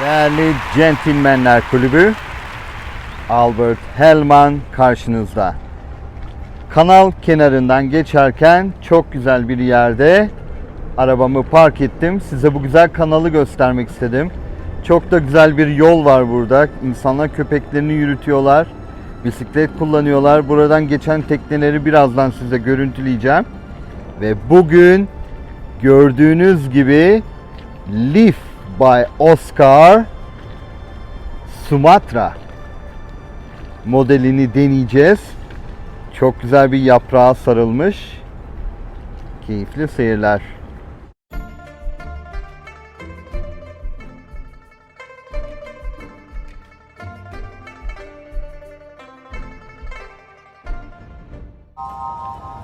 Değerli Centilmenler Kulübü, Albert Hellman karşınızda. Kanal kenarından geçerken çok güzel bir yerde arabamı park ettim. Size bu güzel kanalı göstermek istedim. Çok da güzel bir yol var burada. İnsanlar köpeklerini yürütüyorlar. Bisiklet kullanıyorlar. Buradan geçen tekneleri birazdan size görüntüleyeceğim. Ve bugün gördüğünüz gibi Leaf by Oscar Sumatra modelini deneyeceğiz. Çok güzel bir yaprağa sarılmış. Keyifli seyirler.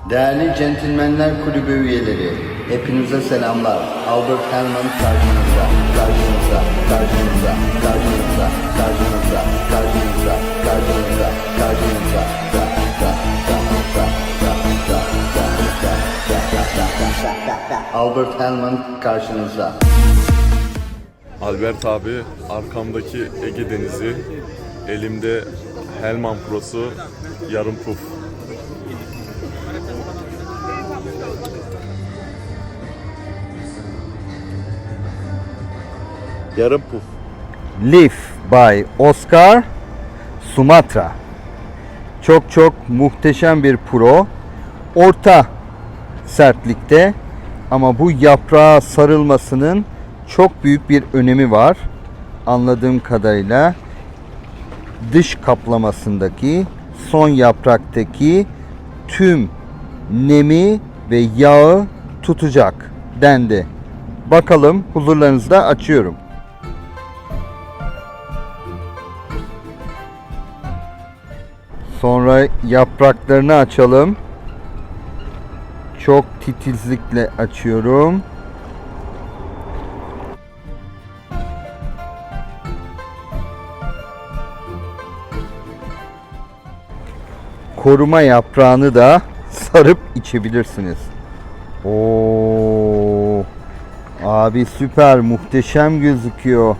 Değerli Centilmenler Kulübü üyeleri, hepinize selamlar. Albert Hellman karşınızda, karşınızda, karşınızda, karşınızda, karşınızda, karşınızda, karşınızda, karşınızda, da, da, da, da, da, da, da, da, da. Albert Hellman karşınızda. Albert abi arkamdaki Ege Denizi, elimde Helman Pro'su yarım puf. Yarım puf. Leaf by Oscar Sumatra. Çok çok muhteşem bir pro. Orta sertlikte ama bu yaprağa sarılmasının çok büyük bir önemi var. Anladığım kadarıyla dış kaplamasındaki son yapraktaki tüm nemi ve yağı tutacak dendi. Bakalım huzurlarınızda açıyorum. Sonra yapraklarını açalım. Çok titizlikle açıyorum. Koruma yaprağını da sarıp içebilirsiniz. Oo. Abi süper muhteşem gözüküyor.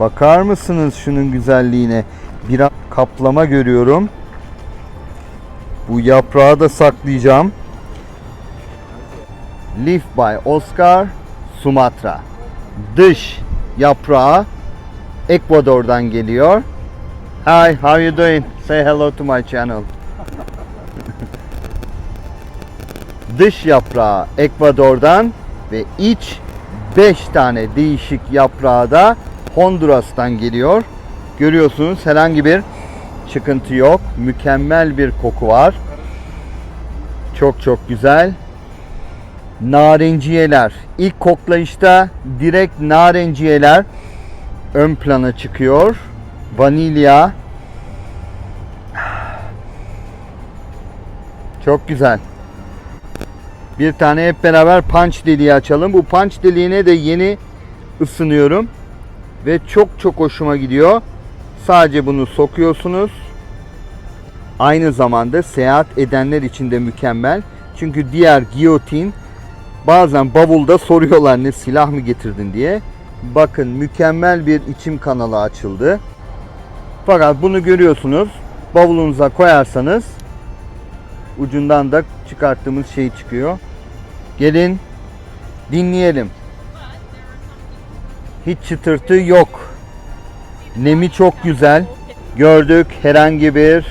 Bakar mısınız şunun güzelliğine? Bir kaplama görüyorum. Bu yaprağı da saklayacağım. Leaf by Oscar Sumatra. Dış yaprağı Ekvador'dan geliyor. Hi, how you doing? Say hello to my channel. Dış yaprağı Ekvador'dan ve iç 5 tane değişik yaprağı da Honduras'tan geliyor. Görüyorsunuz herhangi bir çıkıntı yok. Mükemmel bir koku var. Çok çok güzel. Narenciyeler. İlk koklayışta direkt narenciyeler ön plana çıkıyor. Vanilya. Çok güzel. Bir tane hep beraber punch deliği açalım. Bu punch deliğine de yeni ısınıyorum. Ve çok çok hoşuma gidiyor. Sadece bunu sokuyorsunuz. Aynı zamanda seyahat edenler için de mükemmel. Çünkü diğer giyotin bazen bavulda soruyorlar ne silah mı getirdin diye. Bakın mükemmel bir içim kanalı açıldı. Fakat bunu görüyorsunuz. Bavulunuza koyarsanız ucundan da çıkarttığımız şey çıkıyor. Gelin dinleyelim. Hiç çıtırtı yok. Nemi çok güzel. Gördük herhangi bir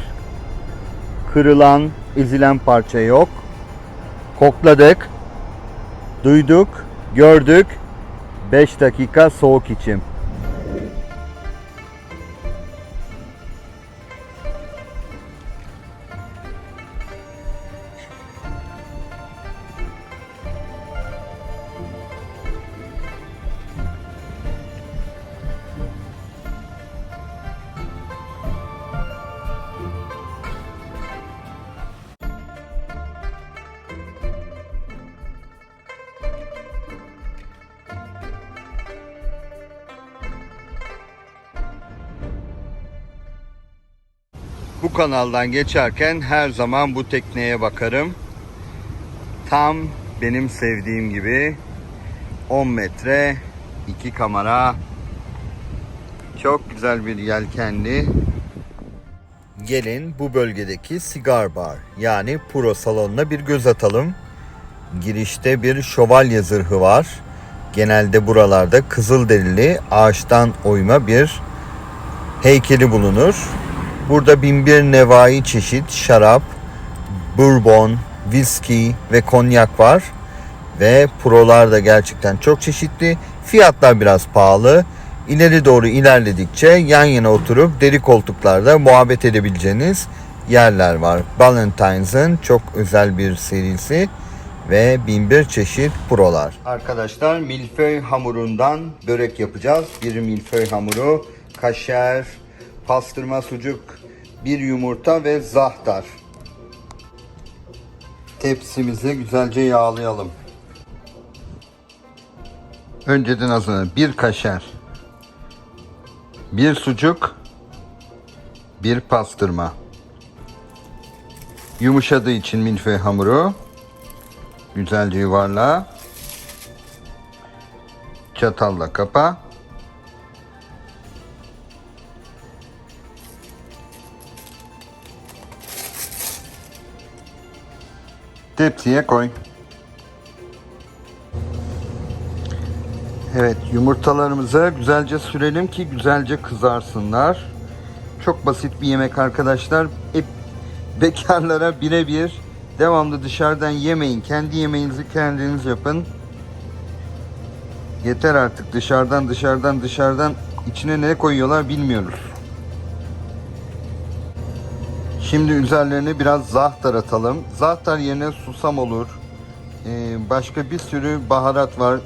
kırılan, ezilen parça yok. Kokladık. Duyduk, gördük. 5 dakika soğuk içim. Kanaldan geçerken her zaman bu tekneye bakarım. Tam benim sevdiğim gibi 10 metre, iki kamera, Çok güzel bir yelkenli. Gelin bu bölgedeki Cigar Bar yani Puro salonuna bir göz atalım. Girişte bir şövalye zırhı var. Genelde buralarda kızılderili ağaçtan oyma bir heykeli bulunur. Burada binbir nevai çeşit şarap, bourbon, viski ve konyak var. Ve prolar da gerçekten çok çeşitli. Fiyatlar biraz pahalı. İleri doğru ilerledikçe yan yana oturup deri koltuklarda muhabbet edebileceğiniz yerler var. Ballantines çok özel bir serisi ve binbir çeşit prolar. Arkadaşlar milföy hamurundan börek yapacağız. Bir milföy hamuru, kaşar, pastırma sucuk, bir yumurta ve zahtar. Tepsimizi güzelce yağlayalım. Önceden hazırlanın. Bir kaşar, bir sucuk, bir pastırma. Yumuşadığı için milföy hamuru güzelce yuvarla. Çatalla kapa. Tepsiye koy. Evet yumurtalarımızı güzelce sürelim ki güzelce kızarsınlar. Çok basit bir yemek arkadaşlar. Hep bekarlara birebir devamlı dışarıdan yemeyin. Kendi yemeğinizi kendiniz yapın. Yeter artık dışarıdan dışarıdan dışarıdan içine ne koyuyorlar bilmiyoruz. Şimdi üzerlerine biraz zahtar atalım. Zahtar yerine susam olur. Ee, başka bir sürü baharat var.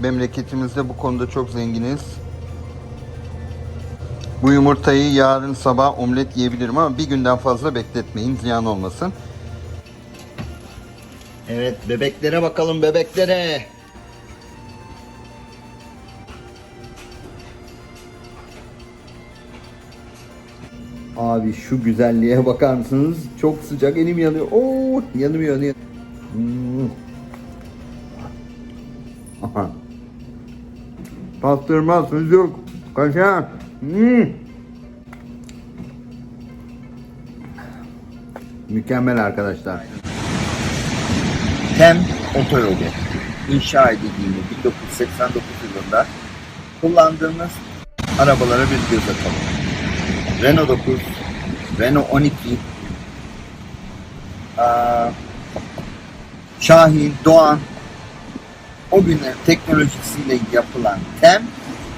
Memleketimizde bu konuda çok zenginiz. Bu yumurtayı yarın sabah omlet yiyebilirim ama bir günden fazla bekletmeyin ziyan olmasın. Evet bebeklere bakalım bebeklere. Abi şu güzelliğe bakar mısınız? Çok sıcak elim yanıyor. Oo yanıyor yanıyor. Hmm. Aha. Pastırma, sucuk, kaşar. Hmm. Mükemmel arkadaşlar. Tem otoyolu inşa edildiğini 1989 yılında kullandığımız arabalara bir göz atalım. Renault 9, Renault 12, aa, Şahin, Doğan o günlerin teknolojisiyle yapılan TEM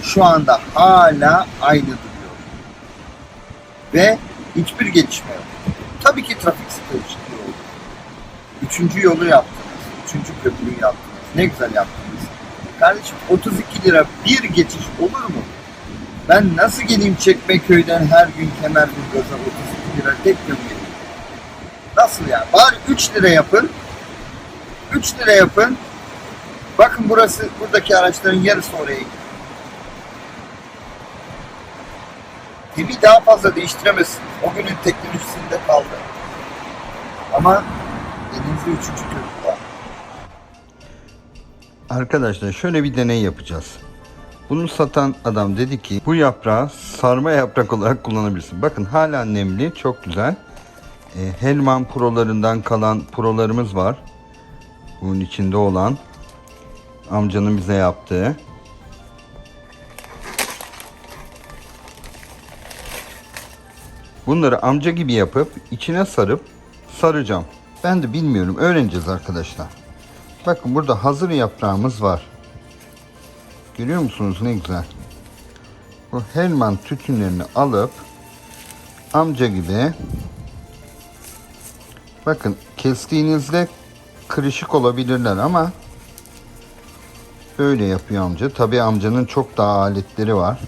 şu anda hala aynı duruyor. Ve hiçbir gelişme yok. Tabii ki trafik sıkışıklığı oldu. Üçüncü yolu yaptınız. Üçüncü köprüyü yaptınız. Ne güzel yaptınız. Kardeşim 32 lira bir geçiş olur mu? Ben nasıl geleyim Çekmeköy'den her gün Kemerburgaz'a 32 lira tek yıl geleyim? Nasıl yani? Bari 3 lira yapın. 3 lira yapın. Bakın burası, buradaki araçların yarısı oraya gidiyor. Gemi daha fazla değiştiremezsiniz. O günün teknolojisinde kaldı. Ama elinizde üçüncü köprü var. Arkadaşlar şöyle bir deney yapacağız. Bunu satan adam dedi ki bu yaprağı sarma yaprak olarak kullanabilirsin. Bakın hala nemli, çok güzel. E, Helman prolarından kalan prolarımız var. Bunun içinde olan amcanın bize yaptığı. Bunları amca gibi yapıp içine sarıp saracağım. Ben de bilmiyorum. Öğreneceğiz arkadaşlar. Bakın burada hazır yaprağımız var. Görüyor musunuz ne güzel. Bu helman tütünlerini alıp amca gibi bakın kestiğinizde kırışık olabilirler ama böyle yapıyor amca. Tabi amcanın çok daha aletleri var.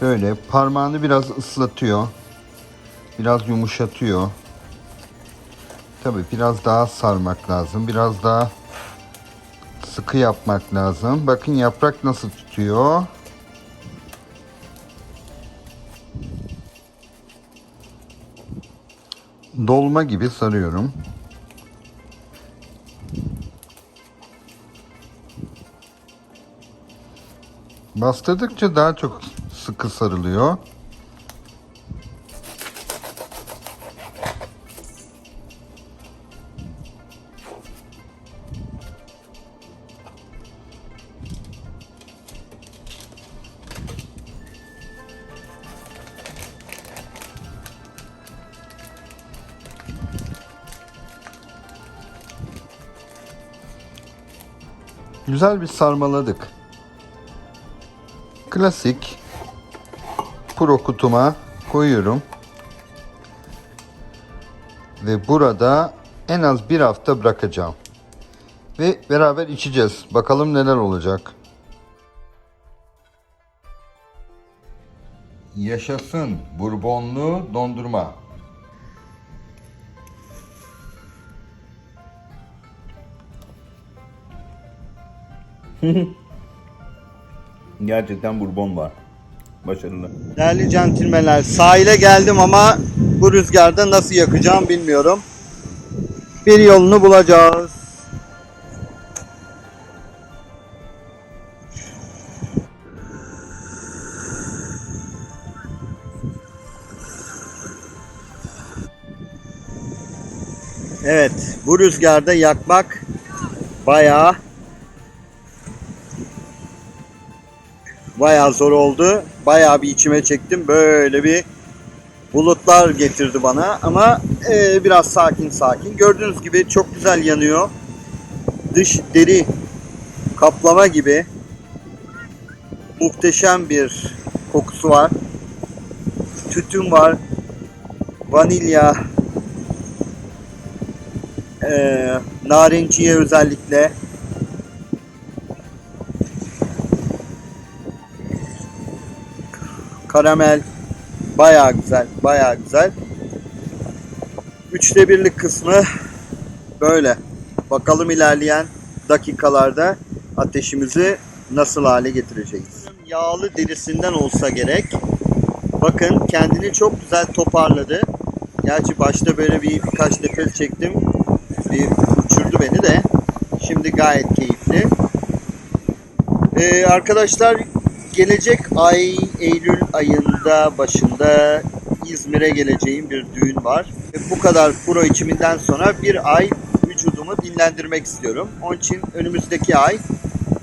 Böyle parmağını biraz ıslatıyor. Biraz yumuşatıyor. Tabi biraz daha sarmak lazım. Biraz daha sıkı yapmak lazım. Bakın yaprak nasıl tutuyor. Dolma gibi sarıyorum. Bastırdıkça daha çok sık sıkı sarılıyor. Güzel bir sarmaladık. Klasik Pro kutuma koyuyorum. Ve burada en az bir hafta bırakacağım. Ve beraber içeceğiz. Bakalım neler olacak. Yaşasın bourbonlu dondurma. Gerçekten bourbon var. Başarılı. Değerli centilmenler sahile geldim ama bu rüzgarda nasıl yakacağım bilmiyorum. Bir yolunu bulacağız. Evet, bu rüzgarda yakmak bayağı bayağı zor oldu. Bayağı bir içime çektim. Böyle bir bulutlar getirdi bana ama e, biraz sakin sakin. Gördüğünüz gibi çok güzel yanıyor. Dış deri kaplama gibi muhteşem bir kokusu var. Tütün var. Vanilya e, narenciye özellikle karamel. Bayağı güzel bayağı güzel. Üçte birlik kısmı böyle. Bakalım ilerleyen dakikalarda ateşimizi nasıl hale getireceğiz. Yağlı derisinden olsa gerek. Bakın kendini çok güzel toparladı. Gerçi başta böyle bir birkaç nefes çektim. Bir uçurdu beni de. Şimdi gayet keyifli. Ee, arkadaşlar gelecek ay Eylül ayında başında İzmir'e geleceğim bir düğün var. Bu kadar pro içiminden sonra bir ay vücudumu dinlendirmek istiyorum. Onun için önümüzdeki ay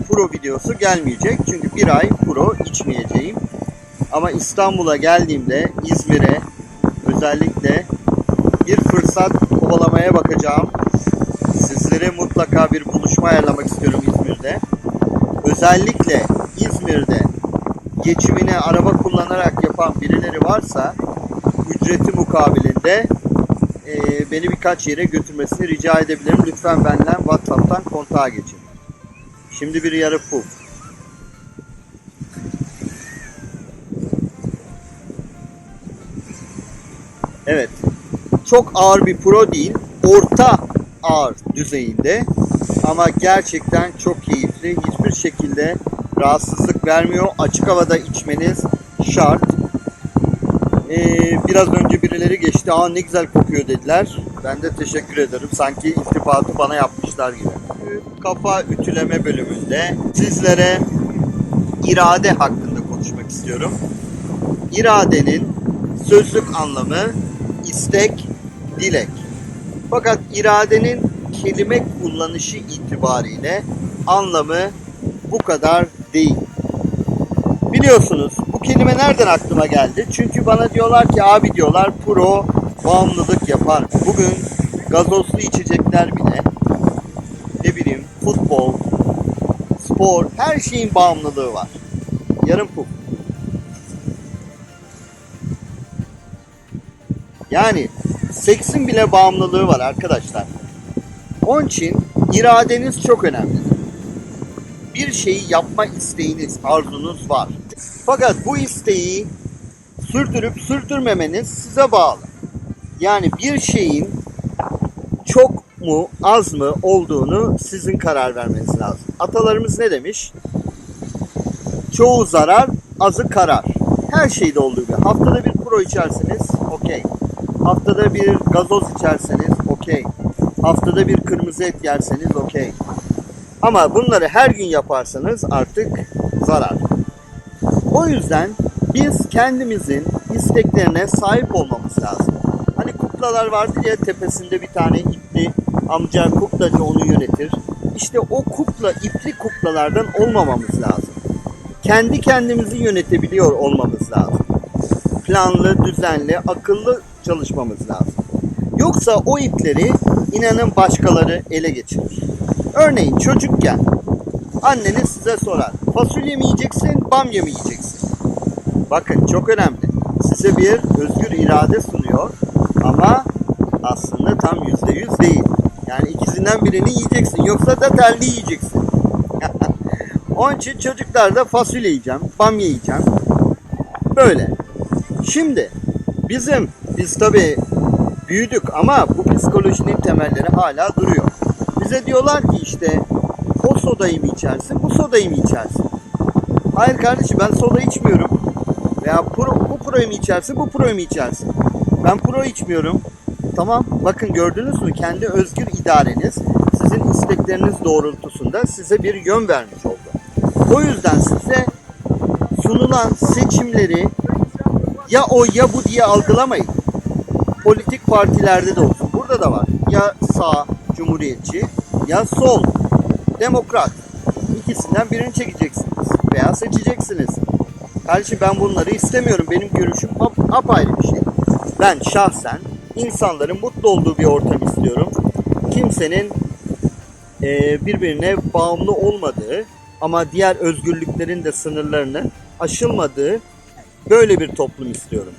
pro videosu gelmeyecek. Çünkü bir ay pro içmeyeceğim. Ama İstanbul'a geldiğimde İzmir'e özellikle bir fırsat kovalamaya bakacağım. Sizlere mutlaka bir buluşma ayarlamak istiyorum İzmir'de. Özellikle İzmir'de geçimini araba kullanarak yapan birileri varsa ücreti mukabilinde e, beni birkaç yere götürmesini rica edebilirim. Lütfen benden WhatsApp'tan kontağa geçin. Şimdi bir yarı pul. Evet. Çok ağır bir pro değil. Orta ağır düzeyinde. Ama gerçekten çok keyifli. Hiçbir şekilde rahatsızlık vermiyor. Açık havada içmeniz şart. Ee, biraz önce birileri geçti. Aa ne güzel kokuyor dediler. Ben de teşekkür ederim. Sanki iltifatı bana yapmışlar gibi. Kafa ütüleme bölümünde sizlere irade hakkında konuşmak istiyorum. İradenin sözlük anlamı istek, dilek. Fakat iradenin kelime kullanışı itibariyle anlamı bu kadar değil. Biliyorsunuz bu kelime nereden aklıma geldi? Çünkü bana diyorlar ki abi diyorlar pro bağımlılık yapar. Bugün gazozlu içecekler bile ne bileyim futbol, spor her şeyin bağımlılığı var. Yarım puf. Yani seksin bile bağımlılığı var arkadaşlar. Onun için iradeniz çok önemli. Bir şeyi yapma isteğiniz, arzunuz var. Fakat bu isteği sürdürüp sürdürmemeniz size bağlı. Yani bir şeyin çok mu az mı olduğunu sizin karar vermeniz lazım. Atalarımız ne demiş? Çoğu zarar, azı karar. Her şeyde olduğu gibi. Haftada bir pro içerseniz okey. Haftada bir gazoz içerseniz okey. Haftada bir kırmızı et yerseniz okey. Ama bunları her gün yaparsanız artık zarar. O yüzden Biz kendimizin isteklerine sahip olmamız lazım. Hani kuklalar vardır ya tepesinde bir tane ipli amca kuklacı onu yönetir. İşte o kukla ipli kuklalardan olmamamız lazım. Kendi kendimizi yönetebiliyor olmamız lazım. Planlı, düzenli, akıllı çalışmamız lazım. Yoksa o ipleri inanın başkaları ele geçirir. Örneğin çocukken anneniz size sorar. Fasulye mi yiyeceksin, bamya mı yiyeceksin? Bakın çok önemli. Size bir özgür irade sunuyor ama aslında tam yüzde yüz değil. Yani ikisinden birini yiyeceksin. Yoksa da telli yiyeceksin. Onun için çocuklar da fasulye yiyeceğim, bamya yiyeceğim. Böyle. Şimdi bizim, biz tabii büyüdük ama bu psikolojinin temelleri hala duruyor. Bize diyorlar ki işte o sodayı mı içersin, bu sodayı mı içersin? Hayır kardeşim ben soda içmiyorum. Veya pro, bu proyu mu içersin, bu proyu mu içersin? Ben pro içmiyorum. Tamam bakın gördünüz mü kendi özgür idareniz sizin istekleriniz doğrultusunda size bir yön vermiş oldu. O yüzden size sunulan seçimleri ya o ya bu diye algılamayın. Politik partilerde de olsun. Burada da var. Ya sağ cumhuriyetçi ya sol demokrat. İkisinden birini çekeceksiniz veya seçeceksiniz. Kardeşim ben bunları istemiyorum. Benim görüşüm ap- apayrı bir şey. Ben şahsen insanların mutlu olduğu bir ortam istiyorum. Kimsenin e, birbirine bağımlı olmadığı ama diğer özgürlüklerin de sınırlarını aşılmadığı böyle bir toplum istiyorum.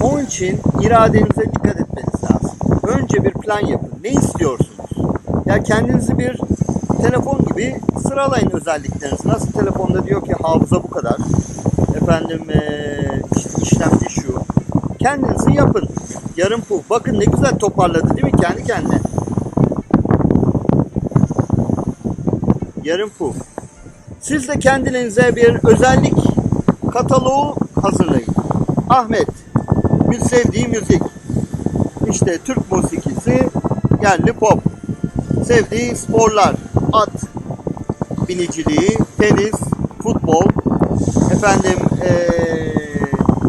Onun için iradenize dikkat etmeniz plan yapın. Ne istiyorsunuz? Ya kendinizi bir telefon gibi sıralayın özelliklerinizi. Nasıl telefonda diyor ki hafıza bu kadar. Efendim işte işlemci şu. Kendinizi yapın. Yarım pul. Bakın ne güzel toparladı değil mi kendi kendine? Yarım pul. Siz de kendinize bir özellik kataloğu hazırlayın. Ahmet, bir sevdiği müzik. İşte Türk musikisi, yerli pop. Sevdiği sporlar, at biniciliği, tenis, futbol, efendim eee,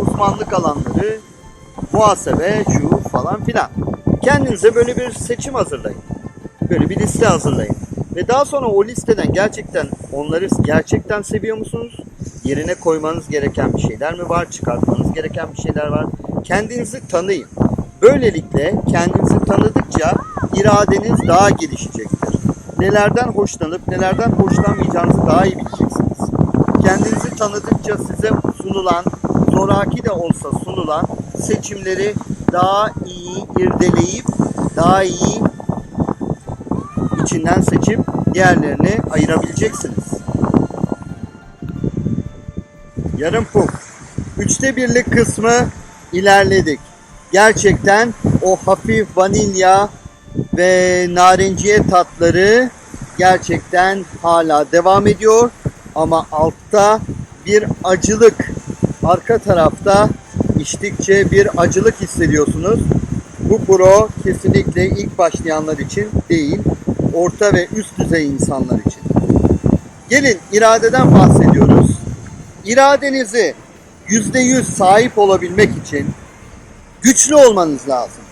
uzmanlık alanları, muhasebe, şu falan filan. Kendinize böyle bir seçim hazırlayın. Böyle bir liste hazırlayın. Ve daha sonra o listeden gerçekten onları gerçekten seviyor musunuz? Yerine koymanız gereken bir şeyler mi var? Çıkartmanız gereken bir şeyler var. Kendinizi tanıyın. Böylelikle kendinizi tanıdıkça iradeniz daha gelişecektir. Nelerden hoşlanıp nelerden hoşlanmayacağınızı daha iyi bileceksiniz. Kendinizi tanıdıkça size sunulan, zoraki de olsa sunulan seçimleri daha iyi irdeleyip daha iyi içinden seçip diğerlerini ayırabileceksiniz. Yarım puk. Üçte birlik kısmı ilerledik. Gerçekten o hafif vanilya ve narenciye tatları gerçekten hala devam ediyor. Ama altta bir acılık, arka tarafta içtikçe bir acılık hissediyorsunuz. Bu pro kesinlikle ilk başlayanlar için değil, orta ve üst düzey insanlar için. Gelin iradeden bahsediyoruz. İradenizi %100 sahip olabilmek için güçlü olmanız lazım.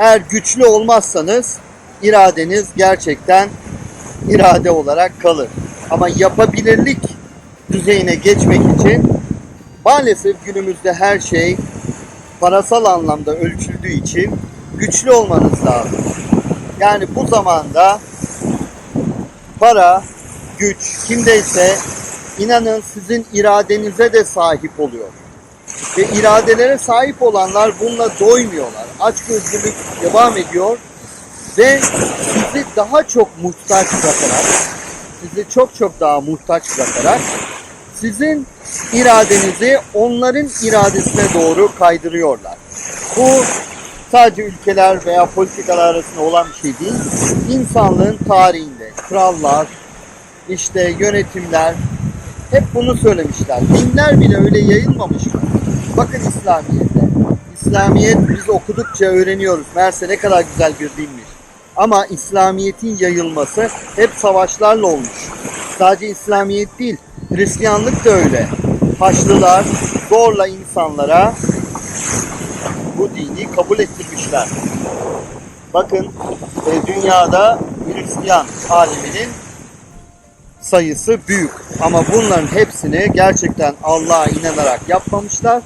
Eğer güçlü olmazsanız iradeniz gerçekten irade olarak kalır. Ama yapabilirlik düzeyine geçmek için maalesef günümüzde her şey parasal anlamda ölçüldüğü için güçlü olmanız lazım. Yani bu zamanda para, güç kimdeyse inanın sizin iradenize de sahip oluyor. Ve iradelere sahip olanlar bununla doymuyorlar. Açgözlülük devam ediyor ve sizi daha çok muhtaç bırakarak, sizi çok çok daha muhtaç bırakarak sizin iradenizi onların iradesine doğru kaydırıyorlar. Bu sadece ülkeler veya politikalar arasında olan bir şey değil. İnsanlığın tarihinde krallar, işte yönetimler hep bunu söylemişler. Dinler bile öyle yayılmamış mı? Bakın İslamiyet'te. İslamiyet biz okudukça öğreniyoruz. Meğerse ne kadar güzel bir dinmiş. Ama İslamiyet'in yayılması hep savaşlarla olmuş. Sadece İslamiyet değil, Hristiyanlık da öyle. Haçlılar zorla insanlara bu dini kabul ettirmişler. Bakın e, dünyada Hristiyan aleminin sayısı büyük. Ama bunların hepsini gerçekten Allah'a inanarak yapmamışlar.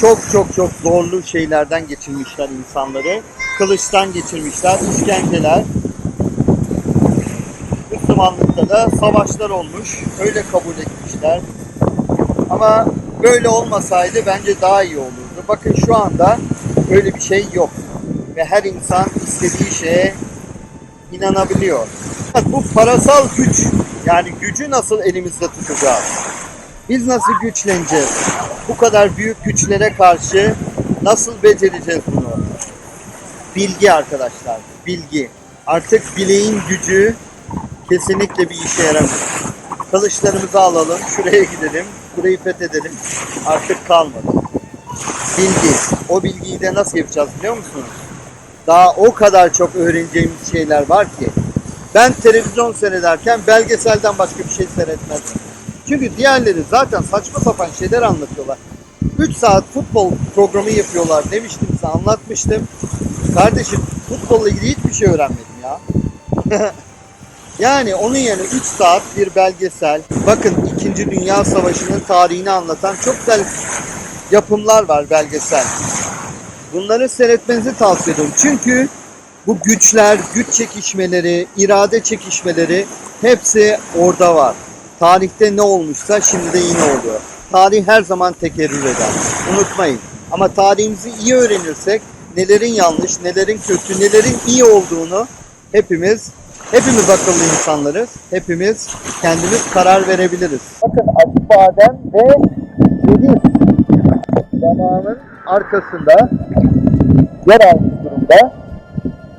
Çok çok çok zorlu şeylerden geçirmişler insanları. Kılıçtan geçirmişler, işkenceler. Müslümanlıkta da savaşlar olmuş. Öyle kabul etmişler. Ama böyle olmasaydı bence daha iyi olurdu. Bakın şu anda öyle bir şey yok. Ve her insan istediği şeye inanabiliyor. Bu parasal güç, yani gücü nasıl elimizde tutacağız? Biz nasıl güçleneceğiz? Bu kadar büyük güçlere karşı nasıl becereceğiz bunu? Bilgi arkadaşlar, bilgi. Artık bileğin gücü kesinlikle bir işe yaramıyor. Kılıçlarımızı alalım, şuraya gidelim, burayı fethedelim. Artık kalmadı. Bilgi. O bilgiyi de nasıl yapacağız biliyor musunuz? Daha o kadar çok öğreneceğimiz şeyler var ki. Ben televizyon seyrederken belgeselden başka bir şey seyretmezdim. Çünkü diğerleri zaten saçma sapan şeyler anlatıyorlar. 3 saat futbol programı yapıyorlar demiştim size anlatmıştım. Kardeşim futbolla ilgili hiçbir şey öğrenmedim ya. yani onun yerine 3 saat bir belgesel. Bakın 2. Dünya Savaşı'nın tarihini anlatan çok güzel yapımlar var belgesel. Bunları seyretmenizi tavsiye ediyorum. Çünkü bu güçler, güç çekişmeleri, irade çekişmeleri hepsi orada var. Tarihte ne olmuşsa şimdi de yine oluyor. Tarih her zaman tekerrür eder. Unutmayın. Ama tarihimizi iyi öğrenirsek nelerin yanlış, nelerin kötü, nelerin iyi olduğunu hepimiz hepimiz akıllı insanlarız. Hepimiz kendimiz karar verebiliriz. Bakın acı badem ve ceviz damağının arkasında yer almış durumda.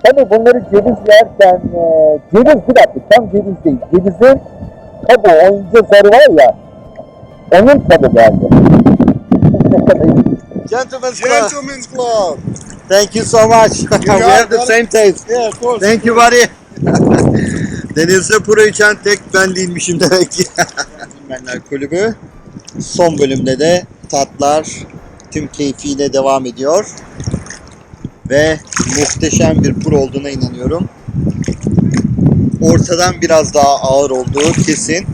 Tabii bunları ceviz yerken e, ceviz bir dakika tam ceviz değil. Cevizin kabuğu o ince zarı var ya onun tadı geldi. Gentlemen's Club. Gentlemen's Club. Thank you so much. We have the same taste. Yeah, of course. Thank you buddy. Denizde puro içen tek ben değilmişim demek ki. Benler Kulübü son bölümde de tatlar tüm keyfiyle devam ediyor. Ve muhteşem bir pur olduğuna inanıyorum. Ortadan biraz daha ağır olduğu kesin.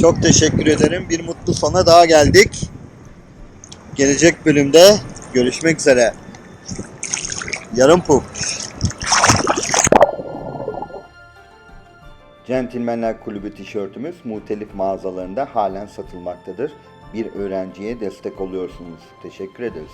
Çok teşekkür ederim. Bir mutlu sona daha geldik. Gelecek bölümde görüşmek üzere. Yarım puk. Centilmenler Kulübü tişörtümüz muhtelif mağazalarında halen satılmaktadır. Bir öğrenciye destek oluyorsunuz. Teşekkür ederiz.